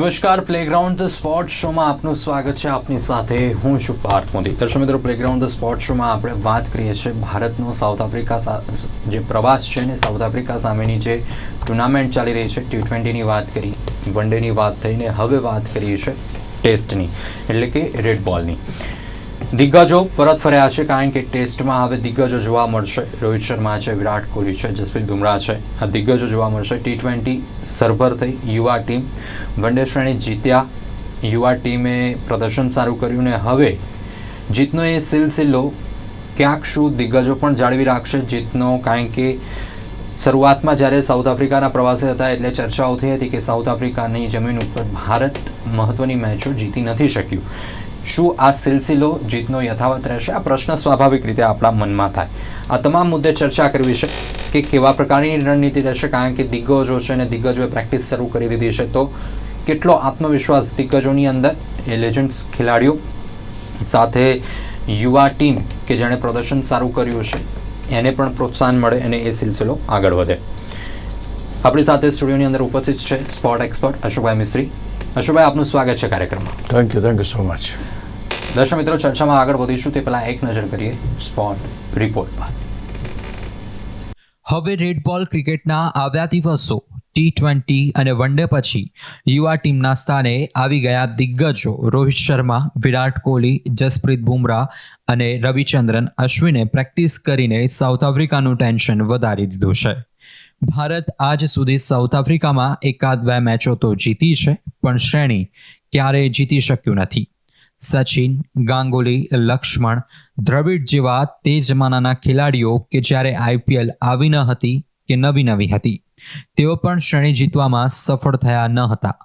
નમસ્કાર playground the sport શોમાં આપનું સ્વાગત છે. આપની સાથે હું છું પાર્થ મોદી. દર્શક મિત્રો પ્લેગ્રાઉન્ડ ધ સ્પોર્ટ શોમાં આપણે વાત કરીએ છીએ ભારતનો સાઉથ આફ્રિકા જે પ્રવાસ છે ને સાઉથ આફ્રિકા સામેની જે ટુર્નામેન્ટ ચાલી રહી છે ટી ટ્વેન્ટીની વાત કરી, વન ડેની વાત થઈને હવે વાત કરીએ છીએ ટેસ્ટની, એટલે કે રેડ બોલની દિગ્ગજો પરત ફર્યા છે કારણ કે ટેસ્ટમાં હવે દિગ્ગજો જોવા મળશે. રોહિત શર્મા છે, વિરાટ કોહલી છે, જસપ્રીત બુમરાહ છે. આ દિગ્ગજો જોવા મળશે. ટી ટ્વેન્ટી સરભર થઈ યુવા ટીમ. વનડે શ્રેણી જીત્યા. યુવા ટીમે પ્રદર્શન સારું કર્યું ને હવે જીતનો એ સિલસિલો ક્યાંક શું દિગ્ગજો પણ જાળવી રાખશે જીતનો? કારણ કે શરૂઆતમાં જ્યારે સાઉથ આફ્રિકાના પ્રવાસે હતા એટલે ચર્ચાઓ થઈ હતી કે સાઉથ આફ્રિકાની જમીન ઉપર ભારત મહત્વની મેચો જીતી નથી શક્યું. શું આ સિલસિલો જીતનો યથાવત રહેશે? આ પ્રશ્ન સ્વાભાવિક રીતે આપણા મનમાં થાય. આ તમામ મુદ્દે ચર્ચા કરવી છે કે કેવા પ્રકારની રણનીતિ રહેશે, કારણ કે દિગ્ગજો છે અને દિગ્ગજોએ પ્રેક્ટિસ શરૂ કરી દીધી છે. તો કેટલો આત્મવિશ્વાસ દિગ્ગજોની અંદર? એ લેજન્ડ્સ ખેલાડીઓ સાથે યુવા ટીમ કે જેણે પ્રદર્શન સારું કર્યું છે, એને પણ પ્રોત્સાહન મળે અને એ સિલસિલો આગળ વધે. આપણી સાથે સ્ટુડિયોની અંદર ઉપસ્થિત છે સ્પોર્ટ એક્સપર્ટ અશોકભાઈ મિસ્ત્રી. અશોકભાઈ, આપનું સ્વાગત છે કાર્યક્રમમાં. Thank you thank you so much દર્શક મિત્રો, ચર્ચામાં આગળ વધીશું તે પહેલા એક નજર કરીએ સ્પોટ રિપોર્ટ પર હવે રેડ બોલ ક્રિકેટના આવ્યા દિવસો ટી ટ્વેન્ટી અને વન ડે પછી યુવા ટીમના સ્થાને આવી ગયા દિગ્ગજો રોહિત શર્મા, વિરાટ કોહલી, જસપ્રીત બુમરાહ અને રવિચંદ્રન અશ્વિને પ્રેક્ટિસ કરીને સાઉથ આફ્રિકાનું ટેન્શન વધારી દીધું છે. ભારત આજ સુધી સાઉથ આફ્રિકામાં એકાદ બે મેચો તો જીતી છે, પણ શ્રેણી ક્યારેય જીતી શક્યું નથી. સચિન, ગાંગુલી, લક્ષ્મણ, દ્રવિડ જેવા તે જમાનાના ખેલાડીઓ કે જ્યારે આઈપીએલ આવી ન હતી કે નવી નવી હતી. તેઓ પણ શ્રેણી જીતવામાં સફળ થયા ન હતા.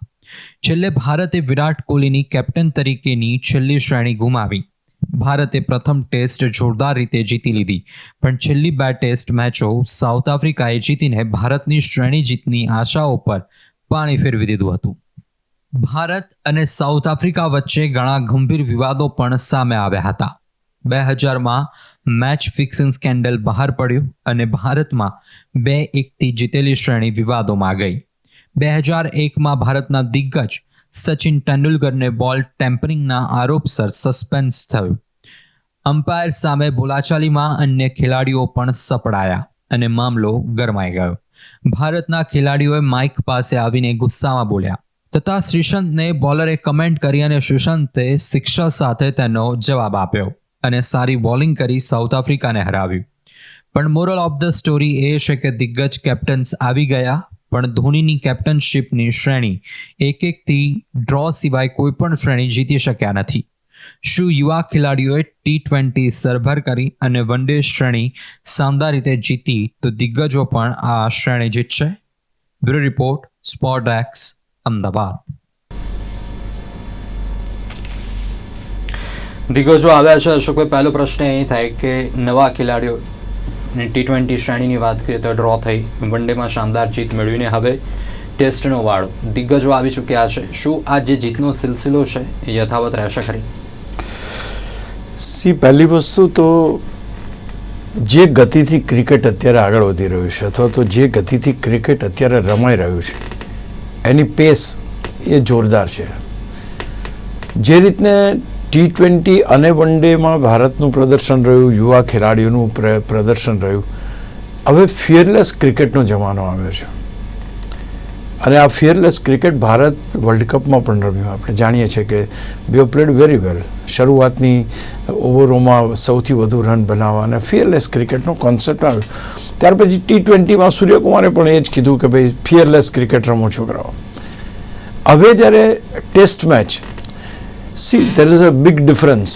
છેલ્લે ભારતે વિરાટ કોહલીની કેપ્ટન તરીકેની છેલ્લી શ્રેણી ગુમાવી. ભારતે પ્રથમ ટેસ્ટ જોરદાર રીતે જીતી લીધી, પણ છેલ્લી બે ટેસ્ટ મેચો સાઉથ આફ્રિકાએ જીતીને ભારતની શ્રેણી જીતની આશાઓ પર પાણી ફેરવી દીધું હતું. ભારત અને સાઉથ આફ્રિકા વચ્ચે ઘણા ગંભીર વિવાદો પણ સામે આવ્યા હતા. બે હજારમાં મેચ ફિક્સિંગ સ્કેન્ડલ બહાર પડ્યું અને ભારતમાં બે એકથી જીતેલી શ્રેણી વિવાદોમાં ગઈ. બે હજાર એકમાં ભારતના દિગ્ગજ સચિન તેંડુલકરને બોલ ટેમ્પરિંગના આરોપસર સસ્પેન્સ થયું. અમ્પાયર સામે બોલાચાલીમાં અન્ય ખેલાડીઓ પણ સપડાયા અને મામલો ગરમાઈ ગયો. ભારતના ખેલાડીઓએ માઇક પાસે આવીને ગુસ્સામાં બોલ્યા તથા શ્રીસંતને બોલરે કમેન્ટ કરી અને શ્રીશંતે શિક્ષા સાથે તેનો જવાબ આપ્યો અને સારી બોલિંગ કરી સાઉથ આફ્રિકાને હરાવ્યું. પણ મોરલ ઓફ ધ સ્ટોરી એ છે કે દિગ્ગજ કેપ્ટન્સ આવી ગયા, પણ ધોનીની કેપ્ટનશીપની શ્રેણી એક એકથી ડ્રો સિવાય કોઈ પણ શ્રેણી જીતી શક્યા નથી. શું યુવા ખેલાડીઓએ ટી ટ્વેન્ટી સરભર કરી અને વન ડે શ્રેણી શાનદાર રીતે જીતી તો દિગ્ગજો પણ આ શ્રેણી જીતશે? Bureau report, sport X. Ahmedabad. દિગ્ગજો આવ્યા છે અશોકભાઈ પહેલો પ્રશ્ન એ થાય કે નવા ખેલાડીઓ ટી ટ્વેન્ટી શ્રેણીની વાત કરીએ તો ડ્રો થઈ. વનડેમાં શાનદાર જીત મેળવીને હવે ટેસ્ટનો વાળો. દિગ્ગજો આવી ચૂક્યા છે શું આ જે જીતનો સિલસિલો છે એ યથાવત રહેશે ખરી? સી પહેલી વસ્તુ તો જે ગતિથી ક્રિકેટ અત્યારે આગળ વધી રહ્યું છે અથવા તો જે ગતિથી ક્રિકેટ અત્યારે રમાઈ રહ્યું છે એની પેસ એ જોરદાર છે. જે રીતને ટી ટ્વેન્ટી અને વન ડેમાં ભારતનું પ્રદર્શન રહ્યું, યુવા ખેલાડીઓનું પ્રદર્શન રહ્યું, હવે ફિયરલેસ ક્રિકેટનો જમાનો આવ્યો છે. અને આ ફિયરલેસ ક્રિકેટ ભારત વર્લ્ડ કપમાં પણ રમ્યું. આપણે જાણીએ છીએ કે વી પ્લેડ વેરી વેલ શરૂઆતની ઓવરોમાં સૌથી વધુ રન બનાવવા અને ફિયરલેસ ક્રિકેટનો કોન્સેપ્ટ આવ્યો. ત્યાર પછી ટી ટ્વેન્ટીમાં સૂર્યકુમારે પણ એ જ કીધું કે ભાઈ ફિયરલેસ ક્રિકેટ રમો છોકરાઓ. હવે જ્યારે test match see there is a big difference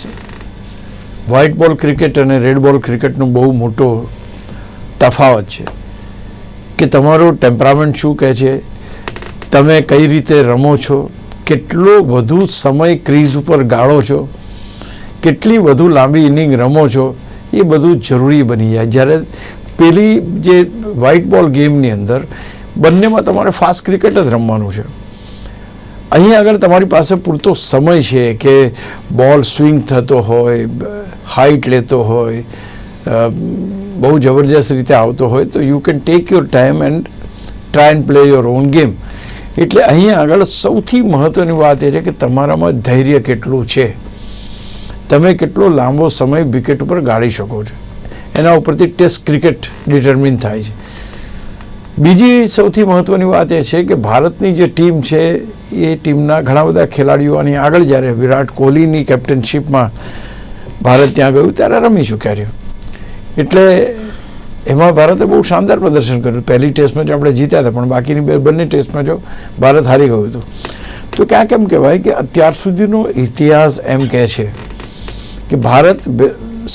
white ball cricket અને રેડ બોલ ક્રિકેટનો બહુ મોટો તફાવત છે કે તમારો ટેમ્પરામેન્ટ શું કહે છે, તમે કઈ રીતે રમો છો, કેટલો વધુ સમય ક્રીઝ ઉપર ગાળો છો, કેટલી વધુ લાંબી ઇનિંગ રમો છો, એ બધું જરૂરી બની જાય. જ્યારે પેલી જે વ્હાઇટ બોલ ગેમની અંદર બંનેમાં તમારે ફાસ્ટ ક્રિકેટ જ રમવાનું છે. અહીં આગળ તમારી પાસે પૂરતો સમય છે કે બોલ સ્વિંગ થતો હોય હાઇટ લેતો હોય બહુ જબરજસ્ત રીતે આવતો હોય તો you can take your time and try and play your own game એટલે અહીંયા આગળ સૌથી મહત્ત્વની વાત એ છે કે તમારામાં ધૈર્ય કેટલું છે? તમે કેટલો લાંબો સમય વિકેટ ઉપર ગાળી શકો છો? એના ઉપરથી ટેસ્ટ ક્રિકેટ ડિટર્મિન થાય છે. બીજી સૌથી મહત્ત્વની વાત એ છે કે ભારતની જે ટીમ છે, એ ટીમના ઘણા બધા ખેલાડીઓ અને આગળ જ્યારે વિરાટ કોહલીની કેપ્ટનશીપમાં ભારત ત્યાં ગયું ત્યારે રમી ચૂક્યા છે. એટલે એમાં ભારતે બહુ શાનદાર પ્રદર્શન કર્યું. પહેલી ટેસ્ટમાં જો આપણે જીત્યા હતા, પણ બાકીની બે બંને ટેસ્ટમાં જો ભારત હારી ગયું હતું. તો ક્યાંક એમ કહેવાય કે અત્યાર સુધીનો ઇતિહાસ એમ કહે છે કે ભારત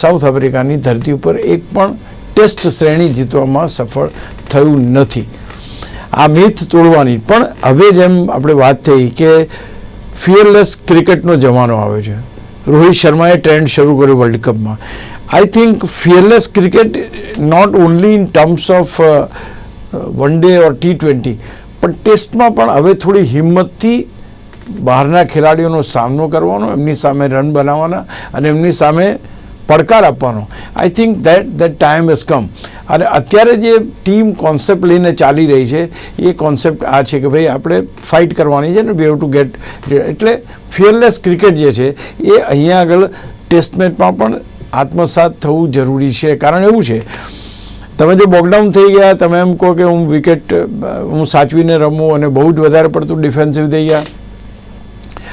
સાઉથ આફ્રિકાની ધરતી ઉપર એક પણ ટેસ્ટ શ્રેણી જીતવામાં સફળ થયું નથી. આ મિથ તોડવાની. પણ હવે જેમ આપણે વાત થઈ કે ફિયરલેસ ક્રિકેટનો જમાનો આવે છે. રોહિત શર્માએ ટ્રેન્ડ શરૂ કર્યો વર્લ્ડ કપમાં. I think fearless cricket not only in terms of one day or T twenty પણ ટેસ્ટમાં પણ હવે થોડી હિંમતથી બહારના ખેલાડીઓનો સામનો કરવાનો, એમની સામે રન બનાવવાના અને એમની સામે પડકાર આપવાનો. I think that that time is come અને અત્યારે જે ટીમ કોન્સેપ્ટ લઈને ચાલી રહી છે, એ કોન્સેપ્ટ આ છે કે ભાઈ આપણે ફાઇટ કરવાની છે ને વી હેવ ટુ ગેટ એટલે ફિયરલેસ ક્રિકેટ જે છે, એ અહીંયા આગળ ટેસ્ટ મેચમાં પણ આત્મસાત થવું જરૂરી છે. કારણ એવું છે, તમે જો બોકડાઉન થઈ ગયા, તમે એમ કહો કે હું વિકેટ હું સાચવીને રમું અને બહુ જ વધારે પડતું ડિફેન્સિવ થઈ ગયા,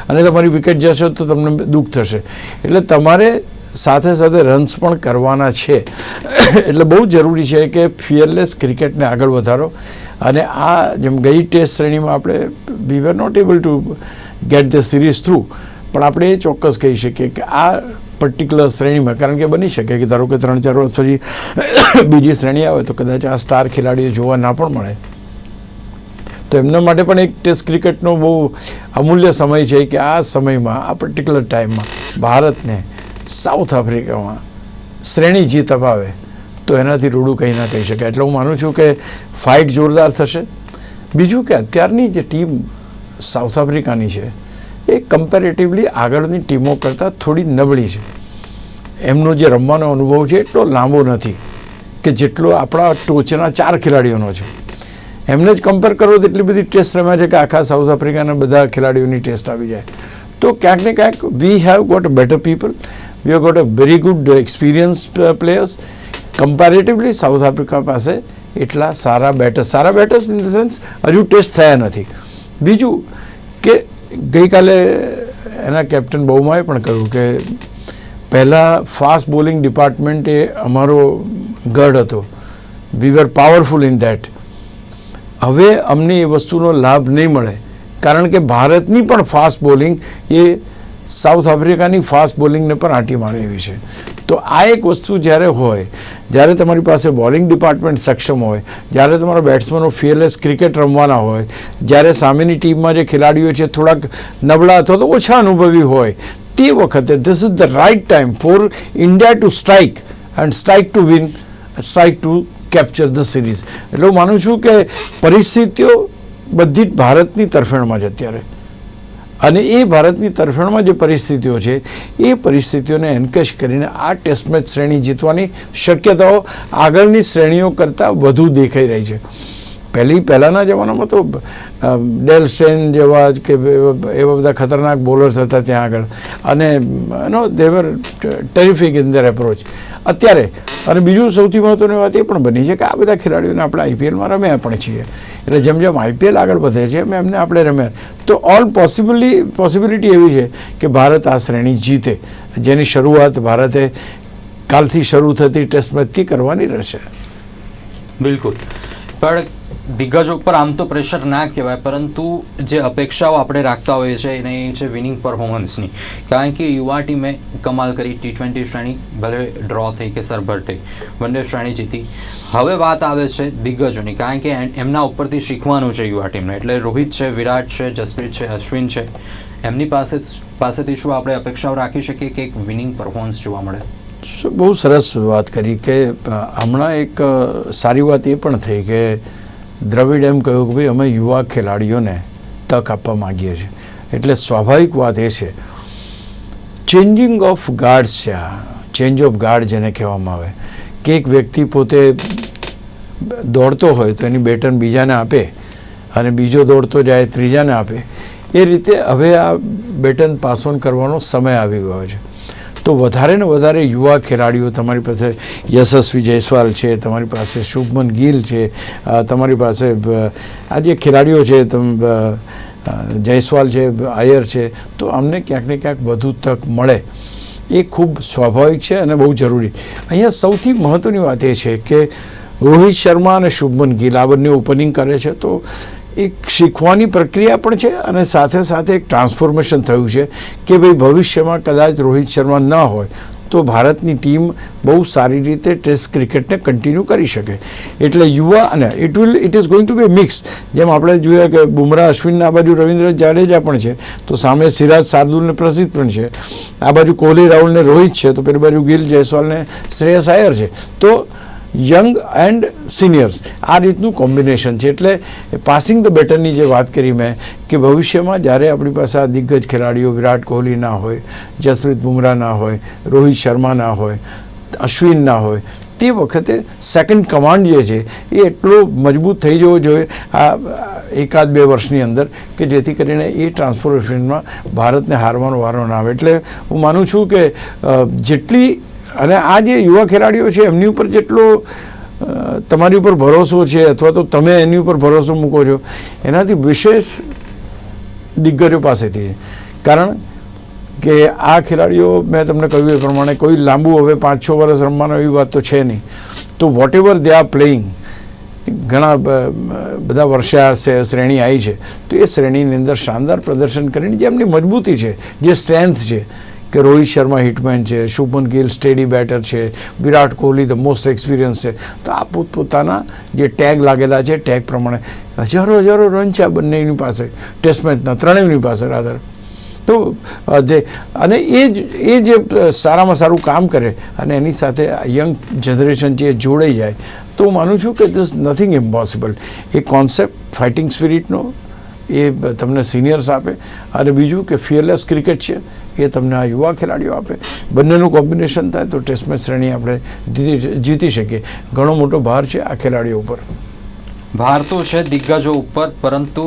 અને તમારી વિકેટ જશે તો તમને દુઃખ થશે. એટલે તમારે સાથે સાથે રન્સ પણ કરવાના છે. એટલે બહુ જરૂરી છે કે ફિયરલેસ ક્રિકેટને આગળ વધારો. અને આ જેમ ગઈ ટેસ્ટ શ્રેણીમાં આપણે we were not able to get the series through પણ આપણે એ ચોક્કસ કહી શકીએ કે આ પર્ટિક્યુલર શ્રેણીમાં, કારણ કે બની શકે કે ધારો કે ત્રણ ચાર વર્ષ પછી બીજી શ્રેણી આવે તો કદાચ આ સ્ટાર ખેલાડીઓ જોવા ના પણ મળે. તો એમના માટે પણ એક ટેસ્ટ ક્રિકેટનો બહુ અમૂલ્ય સમય છે કે આ સમયમાં, આ પર્ટિક્યુલર ટાઈમમાં ભારતને સાઉથ આફ્રિકામાં શ્રેણી જીત અપાવે, તો એનાથી રૂડું કંઈ ના કહી શકાય એટલે હું માનું છું કે ફાઇટ જોરદાર થશે. બીજું કે અત્યારની જે ટીમ સાઉથ આફ્રિકાની છે, એ કમ્પેરેટિવલી આગળની ટીમો કરતાં થોડી નબળી છે. એમનો જે રમવાનો અનુભવ છે, એટલો લાંબો નથી કે જેટલો આપણા ટોચના ચાર ખેલાડીઓનો છે. એમને જ કમ્પેર કરો તો એટલી બધી ટેસ્ટ રમ્યા છે કે આખા સાઉથ આફ્રિકાના બધા ખેલાડીઓની ટેસ્ટ આવી જાય. તો ક્યાંક ને ક્યાંક we have got better people we have got a very good experience players comparatively South Africa પાસે એટલા સારા બેટર્સ સારા બેટર્સ ઇન ધ સેન્સ હજુ ટેસ્ટ થયા નથી. બીજું કે ગઈકાલે એના કેપ્ટન બહુમાએ પણ કહ્યું કે પહેલાં ફાસ્ટ બોલિંગ ડિપાર્ટમેન્ટ એ અમારો ગઢ હતો. We were powerful in that હવે અમને એ વસ્તુનો લાભ નહીં મળે. કારણ કે ભારતની પણ ફાસ્ટ બોલિંગ એ સાઉથ આફ્રિકાની ફાસ્ટ બોલિંગને પણ આંટી મારે એવી છે. તો આ એક વસ્તુ જ્યારે હોય, જ્યારે તમારી પાસે બોલિંગ ડિપાર્ટમેન્ટ સક્ષમ હોય, જ્યારે તમારા બેટ્સમેનો ફિયરલેસ ક્રિકેટ રમવાના હોય, જ્યારે સામેની ટીમમાં જે ખેલાડીઓ છે થોડાક નબળા અથવા તો ઓછા અનુભવી હોય, તે વખતે this is the right time for India to strike and strike to win strike to capture the series એટલે હું માનું છું કે પરિસ્થિતિઓ બધી જ ભારતની તરફેણમાં છે અત્યારે. અને એ ભારતની તરફેણમાં જે પરિસ્થિતિઓ છે, એ પરિસ્થિતિઓને એન્કેશ કરીને આ ટેસ્ટ મેચ શ્રેણી જીતવાની શક્યતાઓ આગળની શ્રેણીઓ કરતાં વધુ દેખાઈ રહી છે. પહેલી, પહેલાંના જમાનામાં તો ડેલ સ્ટેન જેવા કે એવા બધા ખતરનાક બોલર્સ હતા ત્યાં આગળ. અને એનો they're terrific in their approach અત્યારે, અને બીજું સૌથી મહત્ત્વની વાત એ પણ બની છે કે આ બધા ખેલાડીઓને આપણે આઈપીએલમાં રમ્યા પણ છીએ. એટલે જેમ જેમ આઈપીએલ આગળ વધે છે, એમ એમને આપણે રમ્યા. તો ઓલ પોસિબલી પોસિબિલિટી એવી છે કે ભારત આ શ્રેણી જીતે. જેની શરૂઆત ભારતે કાલથી શરૂ થતી ટેસ્ટ મેચથી કરવાની રહેશે. બિલકુલ. પણ દિગ્ગજો ઉપર આમ તો પ્રેશર ના કહેવાય, પરંતુ જે અપેક્ષાઓ આપણે રાખતા હોઈએ છીએ એને એ છે વિનિંગ પરફોર્મન્સની કારણ કે યુવા ટીમે કમાલ કરી ટી ટ્વેન્ટી શ્રેણી ભલે ડ્રો થઈ કે સરભર થઈ વન ડે શ્રેણી જીતી. હવે વાત આવે છે દિગ્ગજોની, કારણ કે એમના ઉપરથી શીખવાનું છે યુવા ટીમને. એટલે રોહિત છે, વિરાટ છે, જસપ્રીત છે, અશ્વિન છે. એમની પાસે, પાસેથી શું આપણે અપેક્ષાઓ રાખી શકીએ કે એક વિનિંગ પરફોર્મન્સ જોવા મળે? બહુ સરસ વાત કરી કે હમણાં એક સારી વાત એ પણ થઈ કે, દ્રવિડ એમ કહ્યું કે ભાઈ, અમે યુવા ખેલાડીઓને તક આપવા માગીએ છીએ. એટલે સ્વાભાવિક વાત એ છે. ચેન્જિંગ ઓફ ગાર્ડ્સ છે આ. ચેન્જ ઓફ ગાર્ડ જેને કહેવામાં આવે. કે એક વ્યક્તિ પોતે દોડતો હોય તો એની બેટન બીજાને આપે અને બીજો દોડતો જાય ત્રીજાને આપે. એ રીતે હવે આ બેટન પાસ ઓન કરવાનો સમય આવી ગયો છે. તો વધારે ને વધારે યુવા ખેલાડીઓ તમારી પાસે યશસ્વી જયસ્વાલ છે, તમારી પાસે શુભમન ગિલ છે તમારી પાસે આ જે ખેલાડીઓ છે, તમ જયસ્વાલ છે આયર છે, તો અમને ક્યાંક ને ક્યાંક વધુ તક મળે. એ ખૂબ સ્વાભાવિક છે અને બહુ જરૂરી. અહીંયા સૌથી મહત્ત્વની વાત એ છે કે રોહિત શર્મા અને શુભમન ગિલ આ બંને ઓપનિંગ કરે છે, તો એક શીખવાની પ્રક્રિયા પણ છે અને સાથે સાથે એક ટ્રાન્સફોર્મેશન થયું છે કે ભાઈ ભવિષ્યમાં કદાચ રોહિત શર્મા ન હોય તો ભારતની ટીમ બહુ સારી રીતે ટેસ્ટ ક્રિકેટને કન્ટિન્યુ કરી શકે. એટલે યુવા અને it will it is going to be mix જેમ આપણે જોઈએ કે બુમરાહ અશ્વિનના આ બાજુ રવિન્દ્ર જાડેજા પણ છે, તો સામે સિરાજ શાર્દુલને પ્રસિદ્ધ પણ છે. આ બાજુ કોહલી રાહુલને રોહિત છે, તો પેલી બાજુ ગિલ જયસ્વાલને શ્રેયસ આયર છે. તો યંગ એન્ડ સિનિયર્સ આ રીતનું કોમ્બિનેશન છે. એટલે પાસિંગ ધ બેટરની જે વાત કરી મેં, કે ભવિષ્યમાં જ્યારે આપણી પાસે આ દિગ્ગજ ખેલાડીઓ વિરાટ કોહલી ના હોય, જસપ્રીત બુમરાહ ના હોય, રોહિત શર્મા ના હોય, અશ્વિન ના હોય, તે વખતે સેકન્ડ કમાન્ડ જે છે, એ એટલો મજબૂત થઈ જવો જોઈએ આ એકાદ બે વર્ષની અંદર, કે જેથી કરીને એ ટ્રાન્સફોર્મેશનમાં ભારતને હારવાનો વારો ના આવે. એટલે હું માનું છું કે જેટલી અને આ જે યુવા ખેલાડીઓ છે, એમની ઉપર જેટલો તમારી ઉપર ભરોસો છે, અથવા તો તમે એની ઉપર ભરોસો મૂકો છો, એનાથી વિશેષ દિગ્ગજો પાસેથી કારણ કે આ ખેલાડીઓ, મેં તમને કહ્યું એ પ્રમાણે, કોઈ લાંબુ હવે પાંચ છ વર્ષ રમવાનો એવી વાત તો છે નહીં. તો whatever they are playing ઘણા બધા વર્ષે શ્રેણી આવી છે. તો એ શ્રેણીની અંદર શાનદાર પ્રદર્શન કરીને જે એમની મજબૂતી છે, જે સ્ટ્રેન્થ છે કે રોહિત શર્મા હિટમેન છે, શુભમન ગિલ સ્ટેડી બેટર છે, Virat Kohli the most experience છે. તો આ પોતપોતાના જે ટેગ લાગેલા છે ટેગ પ્રમાણે હજારો હજારો રન છે આ બંનેની પાસે ટેસ્ટ મેચના ત્રણેયની પાસે રાધર તો જે, અને એ જ, એ જે સારામાં સારું કામ કરે અને એની સાથે યંગ જનરેશન જે જોડાઈ જાય, તો હું માનું છું કે ધીસ નથિંગ ઇમ્પોસિબલ એ કોન્સેપ્ટ ફાઇટિંગ સ્પિરિટનો એ તમને સિનિયર્સ આપે. અને બીજું કે ફિયરલેસ ક્રિકેટ છે, એ તમને આ યુવા ખેલાડીઓ આપે. બંનેનું કોમ્બિનેશન થાય તો ટેસ્ટ મેચ શ્રેણી આપણે જીતી શકીએ. ઘણો મોટો ભાર છે આ ખેલાડીઓ ઉપર. ભાર તો છે દિગ્ગજો ઉપર, પરંતુ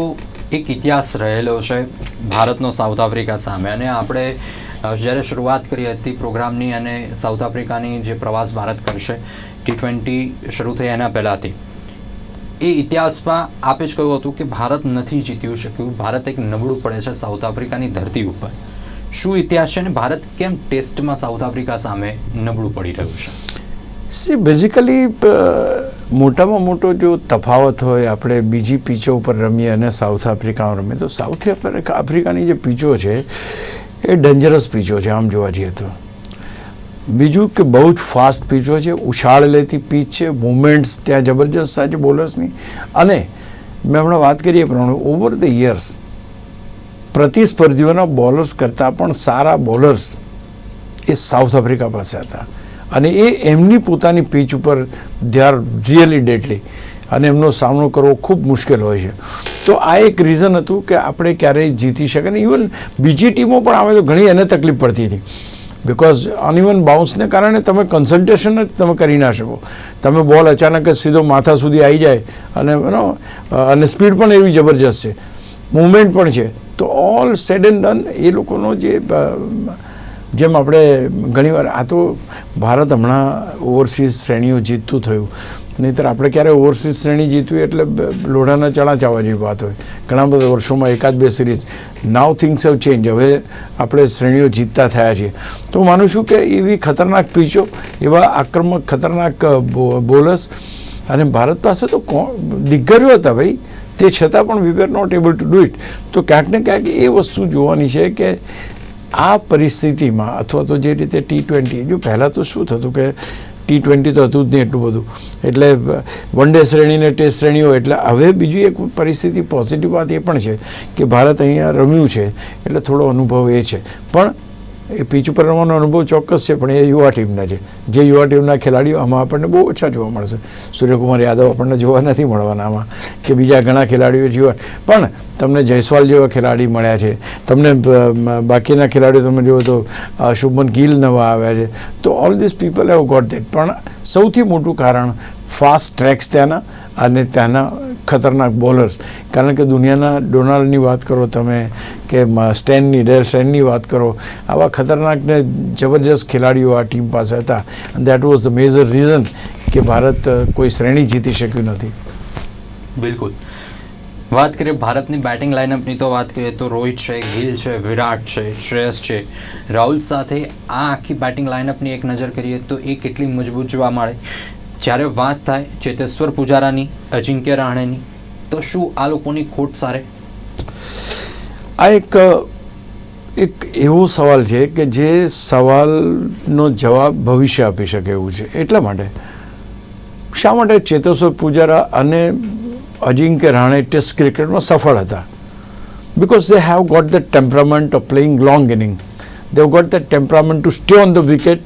એક ઇતિહાસ રહેલો છે ભારતનો સાઉથ આફ્રિકા સામે. અને આપણે જ્યારે શરૂઆત કરી હતી પ્રોગ્રામની અને સાઉથ આફ્રિકાની જે પ્રવાસ ભારત કરશે, ટી ટ્વેન્ટી શરૂ થઈ એના પહેલાંથી. એ ઇતિહાસમાં આપે જ કહ્યું હતું કે ભારત નથી જીત્યું શક્યું. ભારત એક નબળું પડે છે સાઉથ આફ્રિકાની ધરતી ઉપર. શું ઇતિહાસ છે ને? ભારત કેમ ટેસ્ટમાં સાઉથ આફ્રિકા સામે નબળું પડી રહ્યું છે? સી બેઝિકલી મોટામાં મોટો જો તફાવત હોય, આપણે બીજી પીચો ઉપર રમીએ અને સાઉથ આફ્રિકામાં રમીએ, તો સાઉથ આફ્રિકા આફ્રિકાની જે પીચો છે, એ ડેન્જરસ પીચો છે, આમ જોવા જઈએ તો. બીજું કે બહુ જ ફાસ્ટ પીચો છે, ઉછાળ લેતી પીચ છે મુવમેન્ટ્સ ત્યાં જબરજસ્ત થાય છે બોલર્સની અને મેં હમણાં વાત કરી એ પ્રમાણે ઓવર ધ યર્સ પ્રતિસ્પર્ધીઓના બોલર્સ કરતાં પણ સારા બોલર્સ એ સાઉથ આફ્રિકા પાસે હતા. અને એ એમની પોતાની પીચ ઉપર આર રિયલી ડેડલી અને એમનો સામનો કરવો ખૂબ મુશ્કેલ હોય છે. તો આ એક રીઝન હતું કે આપણે ક્યારેય જીતી શકે ને ઇવન બીજી ટીમો પણ આવે તો ઘણી એને તકલીફ પડતી હતી. બિકોઝ અનઇવન બાઉન્સને કારણે તમે કન્સન્ટ્રેશન જ તમે કરી ના શકો. તમે બોલ અચાનક જ સીધો માથા સુધી આવી જાય અને એનો અને સ્પીડ પણ એવી જબરજસ્ત છે. મુવમેન્ટ પણ છે. તો ઓલ સેડ એન્ડ ડન એ લોકોનો જે જેમ આપણે ઘણીવાર, આ તો ભારત હમણાં ઓવરસીઝ શ્રેણીઓ જીતતું થયું. નહીંતર આપણે ક્યારે ઓવરસીઝ શ્રેણી જીતવી એટલે લોઢાના ચણા ચાવવા જેવી વાત હોય. ઘણા બધા વર્ષોમાં એકાદ બે series now things have change હવે આપણે શ્રેણીઓ જીતતા થયા છીએ. તો માનું છું કે એવી ખતરનાક પીચો, એવા આક્રમક, ખતરનાક બોલર્સ અને ભારત પાસે તો કોણ, દિગ્ગજો હતા ભાઈ. તે છતાં પણ we were not able to do it તો ક્યાંક ને ક્યાંક એ વસ્તુ જોવાની છે કે આ પરિસ્થિતિમાં અથવા તો જે રીતે ટી ટ્વેન્ટી જો પહેલાં તો શું થતું કે ટી ટ્વેન્ટી તો હતું જ નહીં એટલું બધું. એટલે વન ડે શ્રેણીને ટેસ્ટ શ્રેણીઓ, એટલે હવે બીજી એક પરિસ્થિતિ પોઝિટિવ વાત એ પણ છે કે ભારત અહીંયા રમ્યું છે, એટલે થોડો અનુભવ એ છે. પણ એ પીચ ઉપર રમવાનો અનુભવ ચોક્કસ છે, પણ એ યુવા ટીમના છે. જે યુવા ટીમના ખેલાડીઓ આમાં આપણને બહુ ઓછા જોવા મળશે. સૂર્યકુમાર યાદવ આપણને જોવા નથી મળવાના આમાં, કે બીજા ઘણા ખેલાડીઓ જોવા. પણ તમને જયસ્વાલ જેવા ખેલાડી મળ્યા છે. તમને બાકીના ખેલાડીઓ તમે જુઓ તો શુભમન ગિલ નવા આવ્યા છે. તો all this people have got that પણ સૌથી મોટું કારણ ફાસ્ટ ટ્રેક્સ ત્યાંના અને ત્યાંના ખતરનાક બોલર્સ. કારણ કે દુનિયાના ડોનાલ્ડની વાત કરો તમે કે સ્ટેનની, ડેર સ્ટેનની વાત કરો, આવા ખતરનાક ને જબરજસ્ત ખેલાડીઓ આ ટીમ પાસે હતા. That was the major reason કે ભારત કોઈ શ્રેણી જીતી શક્યું નથી. બિલકુલ. વાત કરીએ ભારતની બેટિંગ લાઇનઅપની તો વાત કરીએ તો રોહિત છે, ગિલ છે, વિરાટ છે, શ્રેયસ છે. રાહુલ સાથે આ આખી બેટિંગ લાઇનઅપની એક નજર કરીએ તો એ કેટલી મજબૂત જોવા મળે. જ્યારે વાત થાય ચેતેશ્વર પુજારાની, અજિંક્ય રાણેની, તો શું આ લોકોની ખોટ સારે? આ એક એક એવો સવાલ છે કે જે સવાલનો જવાબ ભવિષ્ય આપી શકે એવું છે. એટલા માટે, શા માટે ચેતેશ્વર પૂજારા અને અજિંક્ય રાણે ટેસ્ટ ક્રિકેટમાં સફળ હતા? Because they have got the temperament of playing long inning they've got the temperament to stay on the wicket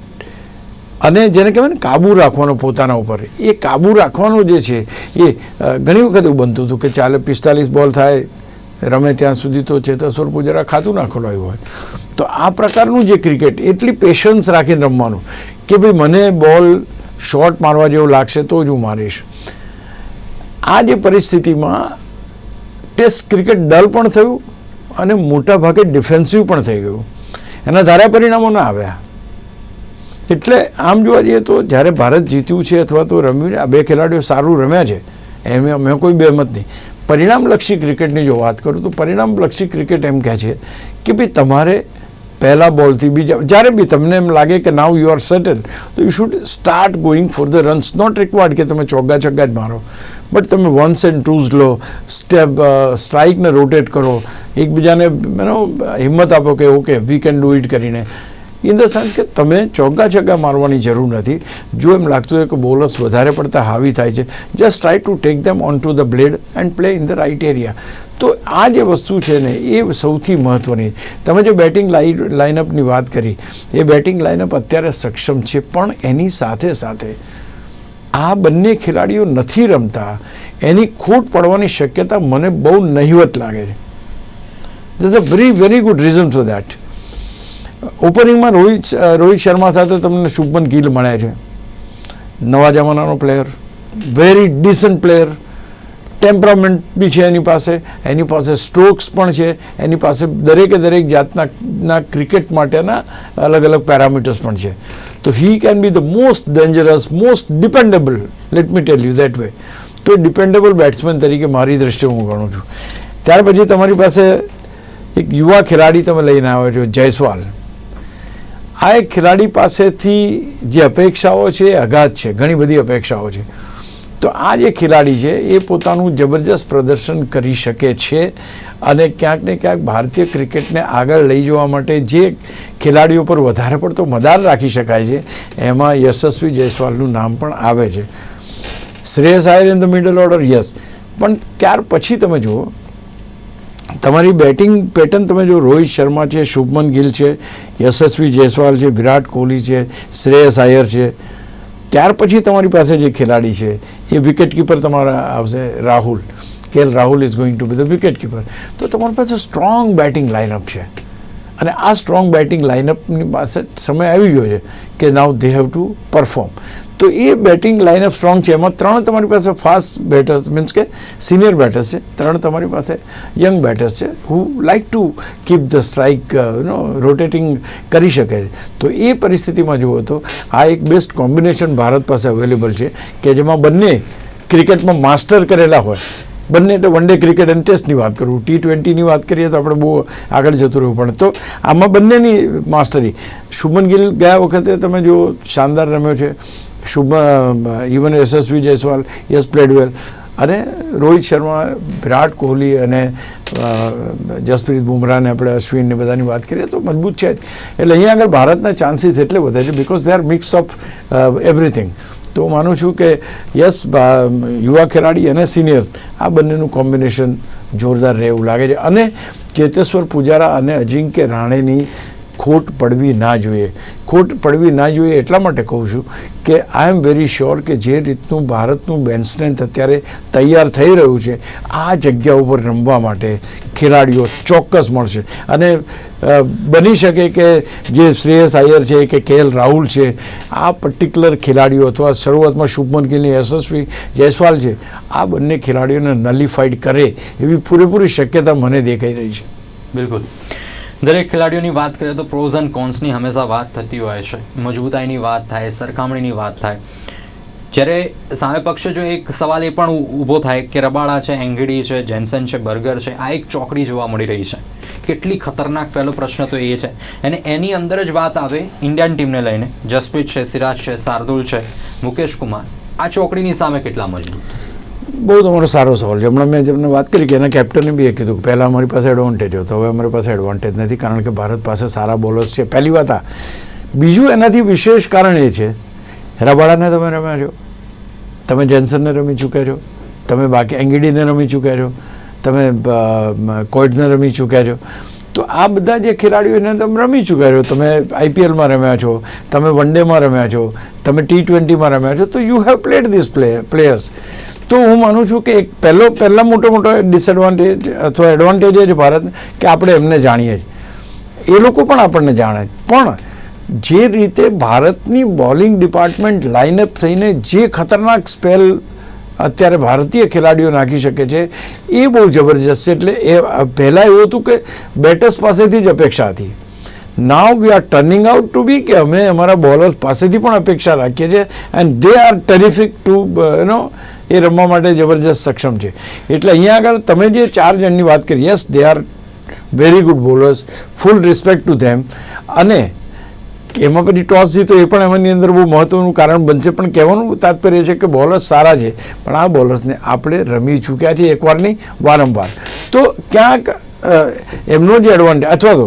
અને જેને કહેવાય ને કાબુ રાખવાનો પોતાના ઉપર. એ કાબુ રાખવાનો જે છે, એ ઘણી વખત એવું બનતું હતું કે ચાલે પિસ્તાલીસ બોલ થાય, રમે ત્યાં સુધી તો ચેતેશ્વર પૂજારા ખાતું ના ખોલાયું હોય. તો આ પ્રકારનું જે ક્રિકેટ, એટલી પેશન્સ રાખીને રમવાનું કે ભાઈ મને બોલ શોર્ટ મારવા જેવું લાગશે તો જ હું મારીશ. આ જે પરિસ્થિતિમાં ટેસ્ટ ક્રિકેટ ડલ પણ થયું અને મોટા ભાગે ડિફેન્સિવ પણ થઈ ગયું. એના ધારા પરિણામો ના આવ્યા. એટલે આમ જોવા જઈએ તો જ્યારે ભારત જીત્યું છે અથવા તો રમ્યું આ બે ખેલાડીઓ સારું રમ્યા છે, એમ મેં કોઈ બેમત નહીં. પરિણામલક્ષી ક્રિકેટની જો વાત કરું તો પરિણામલક્ષી ક્રિકેટ એમ કહે છે કે ભાઈ તમારે પહેલા બોલથી બીજા, જ્યારે બી તમને એમ લાગે કે નાવ યુ આર સેટલ તો you should start going for the runs not required કે તમે ચોગ્ગા છગ્ગા જ મારો. બટ તમે વન્સ એન્ડ ટૂઝ લો સ્ટેપ સ્ટ્રાઇકને રોટેટ કરો. એકબીજાને યુ હિંમત આપો કે okay we can do it કરીને. ઇન ધ સેન્સ કે તમે ચોગ્ગા છગ્ગા મારવાની જરૂર નથી. જો એમ લાગતું હોય કે બોલર્સ વધારે પડતા હાવી થાય છે just try to take them on to the blade and play in the right area તો આ જે વસ્તુ છે ને, એ સૌથી મહત્ત્વની તમે જે બેટિંગ લાઇનઅપની વાત કરી, એ બેટિંગ લાઇનઅપ અત્યારે સક્ષમ છે, પણ એની સાથે સાથે આ બંને ખેલાડીઓ નથી રમતા. એની ખોટ પડવાની શક્યતા મને બહુ નહિવત લાગે છે. This a very very good reason for that ઓપનિંગમાં Rohit Rohit Sharma સાથે તમને શુભમન ગિલ મળે છે. નવા જમાનાનો player very decent player temperament બી છે એની પાસે. એની પાસે સ્ટ્રોક્સ પણ છે. એની પાસે દરેકે દરેક જાતના ક્રિકેટ માટેના અલગ અલગ પેરામીટર્સ પણ છે. તો he can be the most dangerous most dependable let me tell you that way તો ડિપેન્ડેબલ બેટ્સમેન તરીકે મારી દ્રષ્ટિએ હું ગણું છું. ત્યાર પછી તમારી પાસે એક યુવા ખેલાડી તમે લઈને આવ્યો છો, જયસ્વાલ. આ એક ખેલાડી પાસેથી જે અપેક્ષાઓ છે, એ અગાધ છે, ઘણી બધી અપેક્ષાઓ છે. તો આ જે ખેલાડી છે, એ પોતાનું જબરજસ્ત પ્રદર્શન કરી શકે છે અને ક્યાંક ને ક્યાંક ભારતીય ક્રિકેટને આગળ લઈ જવા માટે જે ખેલાડીઓ પર વધારે પડતો મદાર રાખી શકાય છે, એમાં યશસ્વી જયસ્વાલનું નામ પણ આવે છે. Shreyas Iyer in the middle order, yes. પણ ત્યાર પછી તમે જુઓ, તમારી બેટિંગ પેટર્ન તમે જો રોહિત શર્મા છે, શુભમન ગિલ છે યશસ્વી જયસ્વાલ છે, વિરાટ કોહલી છે, શ્રેયસ આયર છે. ત્યાર પછી તમારી પાસે જે ખેલાડી છે, એ વિકેટ કીપર તમારા આવશે, Rahul. K L Rahul is going to be the wicket keeper તો તમારી પાસે સ્ટ્રોંગ બેટિંગ લાઇનઅપ છે. અને આ સ્ટ્રોંગ બેટિંગ લાઇનઅપની પાસે સમય આવી ગયો છે કે now they have to perform તો એ બેટિંગ લાઇનઅપ સ્ટ્રોંગ છે. એમાં ત્રણ તમારી પાસે ફાસ્ટ બેટર્સ મીન્સ કે સિનિયર બેટર્સ છે. ત્રણ તમારી પાસે યંગ બેટર્સ છે who like to keep the strike no rotating કરી શકે છે. તો એ પરિસ્થિતિમાં જુઓ તો આ એક બેસ્ટ કોમ્બિનેશન ભારત પાસે અવેલેબલ છે કે જેમાં બંને ક્રિકેટમાં માસ્ટર કરેલા હોય. બંને એટલે વન ડે ક્રિકેટ અને ટેસ્ટની વાત કરું. ટી ટ્વેન્ટીની વાત કરીએ તો આપણે બહુ આગળ જતું રહેવું પડે. તો આમાં બંનેની માસ્ટરી શુભમન ગિલ ગયા વખતે તમે જો શાનદાર રમ્યો છે. Shubh even Yashasvi Jaiswal yes played well અને રોહિત શર્મા, વિરાટ કોહલી અને જસપ્રીત બુમરાહને આપણે અશ્વિનને બધાની વાત કરીએ તો મજબૂત છે. જ એટલે અહીંયા આગળ ભારતના ચાન્સીસ એટલે વધે છે because they are mix of everything તો હું માનું છું કે યસ યુવા ખેલાડી અને સિનિયર્સ આ બંનેનું કોમ્બિનેશન જોરદાર રહે એવું લાગે છે. અને ચેતેશ્વર પૂજારા અને અજિંક્ય રાણેની ખોટ પડવી ના જોઈએ. ખોટ પડવી ના જોઈએ એટલા માટે કહું છું કે આઈ એમ વેરી શ્યોર કે જે રીતનું ભારતનું બેન સ્ટ્રેન્થ અત્યારે તૈયાર થઈ રહ્યું છે, આ જગ્યા ઉપર રમવા માટે ખેલાડીઓ ચોક્કસ મળશે. અને બની શકે કે જે શ્રેયસ આયર છે કે કે એલ રાહુલ છે, આ પર્ટિક્યુલર ખેલાડીઓ અથવા શરૂઆતમાં શુભમન ગિલની યશસ્વી જયસ્વાલ છે, આ બંને ખેલાડીઓને નલિફાઈડ કરે એવી પૂરેપૂરી શક્યતા મને દેખાઈ રહી છે. બિલકુલ. દરેક ખેલાડીઓની વાત કરીએ તો પ્રોઝ એન્ડ કોન્સની હંમેશા વાત થતી હોય છે. મજબૂતાઈની વાત થાય, સરખામણીની વાત થાય. જ્યારે સામે પક્ષે જો એક સવાલ એ પણ ઊભો થાય કે રબાડા છે, એંગડી છે, જેન્સન છે, બર્ગર છે, આ એક ચોકડી જોવા મળી રહી છે. કેટલી ખતરનાક પહેલો પ્રશ્ન તો એ છે. અને એની અંદર જ વાત આવે ઇન્ડિયન ટીમને લઈને. જસપ્રીત છે, સિરાજ છે, શાર્દુલ છે, મુકેશ કુમાર. આ ચોકડીની સામે કેટલા મજબૂત? બહુ તમારો સારો સવાલ છે. હમણાં મેં જેમને વાત કરી કે એના કેપ્ટને બી એ કીધું કે પહેલાં અમારી પાસે એડવાન્ટેજ હતો. હવે અમારી પાસે એડવાન્ટેજ નથી કારણ કે ભારત પાસે સારા બોલર્સ છે. પહેલી વાત આ. બીજું એનાથી વિશેષ કારણ એ છે રબાડાને તમે રમ્યા છો. તમે જેન્સનને રમી ચૂક્યા છો. તમે બાકી એંગીડીને રમી ચૂક્યા છો. તમે અ, રમી ચૂક્યા છો. તો આ બધા જે ખેલાડીઓને તમે રમી ચૂક્યા છો. તમે આઈપીએલમાં રમ્યા છો. તમે વન ડેમાં રમ્યા છો. તમે ટી ટ્વેન્ટીમાં રમ્યા છો. તો you have played this play players. તો હું માનું છું કે એક પહેલો, પહેલા મોટો મોટો ડિસએડવાન્ટેજ અથવા એડવાન્ટેજ જ છે ભારતને કે આપણે એમને જાણીએ છીએ. એ લોકો પણ આપણને જાણે. પણ જે રીતે ભારતની બોલિંગ ડિપાર્ટમેન્ટ લાઇનઅપ થઈને જે ખતરનાક સ્પેલ અત્યારે ભારતીય ખેલાડીઓ નાખી શકે છે, એ બહુ જબરજસ્ત છે. એટલે એ, પહેલાં એવું હતું કે બેટર્સ પાસેથી જ અપેક્ષા હતી. Now we are turning out to be કે અમે અમારા બોલર્સ પાસેથી પણ અપેક્ષા રાખીએ છીએ. And they are terrific to you know એ રમવા માટે જબરજસ્ત સક્ષમ છે. એટલે અહીંયા આગળ તમે જે ચાર જણની વાત કરી yes they are very good bowlers full respect to them અને એમાં પછી ટોસ જીતો એ પણ એમની અંદર બહુ મહત્વનું કારણ બનશે. પણ કહેવાનું તાત્પર્ય છે કે બોલર્સ સારા છે, પણ આ બોલર્સને આપણે રમી ચૂક્યા છીએ એકવાર નહીં, વારંવાર. તો ક્યાંક એમનો જે એડવાન્ટેજ અથવા તો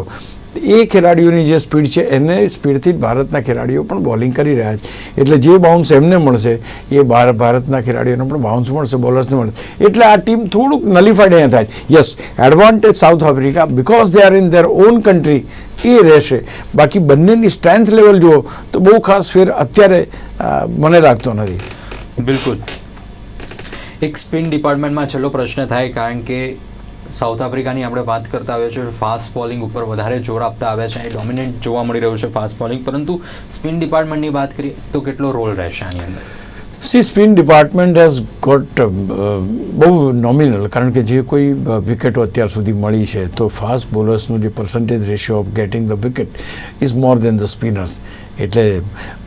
એ ખેલાડીઓની જે સ્પીડ છે એને સ્પીડથી જ ભારતના ખેલાડીઓ પણ બોલિંગ કરી રહ્યા છે. એટલે જે બાઉન્સ એમને મળશે એ ભાર- ભારતના ખેલાડીઓને પણ બાઉન્સ મળશે બોલર્સને મળશે. એટલે આ ટીમ થોડુંક નલિફાઈડ અહીંયા થાય yes advantage South Africa because they are in their own country એ રહેશે. બાકી બંનેની સ્ટ્રેન્થ લેવલ જુઓ તો બહુ ખાસ ફેર અત્યારે મને લાગતો નથી. બિલકુલ. એક સ્પિન ડિપાર્ટમેન્ટમાં છેલ્લો પ્રશ્ન થાય કારણ કે સાઉથ આફ્રિકાની આપણે વાત કરતા આવ્યા છે ફાસ્ટ બોલિંગ ઉપર વધારે જોર આપતા આવ્યા છે એ ડોમિનેટ જોવા મળી રહ્યું છે ફાસ્ટ બોલિંગ. પરંતુ સ્પિન ડિપાર્ટમેન્ટની વાત કરીએ તો કેટલો રોલ રહેશે આની અંદર? See spin department has got બહુ નોમિનલ કારણ કે જે કોઈ વિકેટો અત્યાર સુધી મળી છે, તો ફાસ્ટ બોલર્સનું જે percentage ratio of getting the wicket is more than the spinners એટલે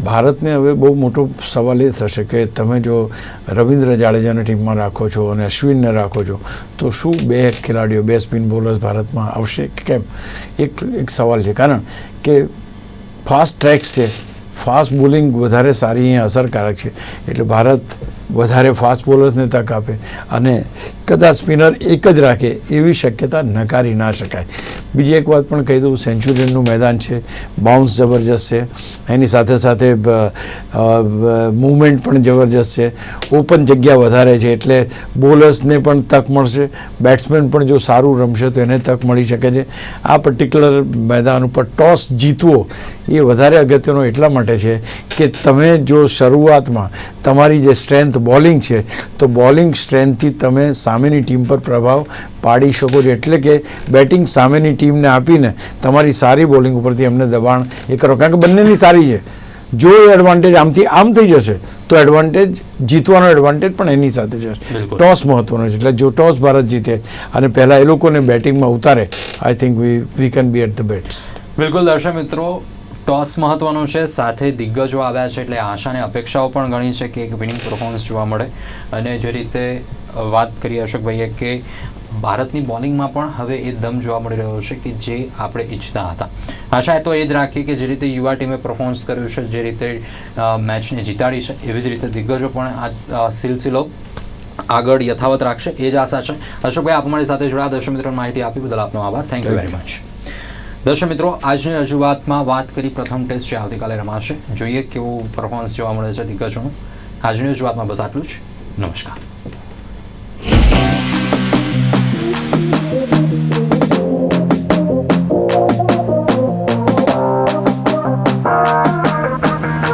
ભારતને હવે બહુ મોટો સવાલ એ થશે કે તમે જો રવિન્દ્ર જાડેજાને ટીમમાં રાખો છો અને અશ્વિનને રાખો છો, તો શું બે ખેલાડીઓ, બે સ્પિન બોલર્સ ભારતમાં આવશે? કે કેમ? એક એક સવાલ છે. કારણ કે ફાસ્ટ ટ્રેક્સ છે. ફાસ્ટ બોલિંગ વધારે સારી અહીંયા અસરકારક છે. એટલે ભારત વધારે ફાસ્ટ બોલર્સને તક આપે. અને કદાચ સ્પિનર એક જ રાખે એવી શક્યતા નકારી ના શકાય. બીજી એક વાત પણ કહી દઉં સેન્ચુરિયનનું મેદાન છે બાઉન્સ જબરજસ્ત છે, એની સાથે સાથે મૂવમેન્ટ પણ જબરજસ્ત છે ઓપન જગ્યા વધારે છે, એટલે બોલર્સને પણ તક મળશે બેટ્સમેન પણ જો સારું રમશે તો એને તક મળી શકે છે. આ પર્ટિક્યુલર મેદાન ઉપર ટોસ જીતવો એ વધારે અગત્યનો એટલા માટે છે કે તમે જો શરૂઆતમાં તમારી જે સ્ટ્રેન્થ બોલિંગ છે, તો બોલિંગ સ્ટ્રેન્થથી તમે સામેની ટીમ પર પ્રભાવ પાડી શકો છો. એટલે કે બેટિંગ સામેની ટીમને આપીને તમારી સારી બોલિંગ ઉપરથી એમને દબાણ એ કરો. કારણ કે બંનેની સારી છે. જો એ એડવાન્ટેજ આમથી આમ થઈ જશે તો એડવાન્ટેજ જીતવાનો એડવાન્ટેજ પણ એની સાથે છે ટોસ મહત્વનો છે. એટલે જો ટોસ ભારત જીતે અને પહેલાં એ લોકોને બેટિંગમાં ઉતારે I think we we can be at the બેટ્સ બિલકુલ દર્શક મિત્રો ટોસ મહત્વનું છે. સાથે દિગ્ગજો આવ્યા છે એટલે આશા અને અપેક્ષાઓ પણ ઘણી છે કે એક વિનિંગ પરફોર્મન્સ જોવા મળે. અને જે રીતે વાત કરી અશોકભાઈએ કે ભારતની બોલિંગમાં પણ હવે એ દમ જોવા મળી રહ્યો છે કે જે આપણે ઈચ્છતા હતા. આશા તો એ જ રાખીએ કે જે રીતે યુવા ટીમે પરફોર્મન્સ કર્યું છે જે રીતે મેચને જીતાડી છે એવી જ રીતે દિગ્ગજો પણ આ સિલસિલો આગળ યથાવત રાખશે એ જ આશા છે. અશોકભાઈ આપ અમારી સાથે જોડાયા. દર્શક મિત્રો માહિતી આપી બદલ આપનો આભાર. થેન્ક યુ વેરી મચ દર્શક મિત્રો, આજની રજૂઆતમાં વાત કરી પ્રથમ ટેસ્ટ જે આવતીકાલે રમાશે. જોઈએ કેવું પરફોર્મન્સ જોવા મળે છે દિગ્ગજોનું. આજની રજૂઆતમાં બસ આટલું જ. નમસ્કાર.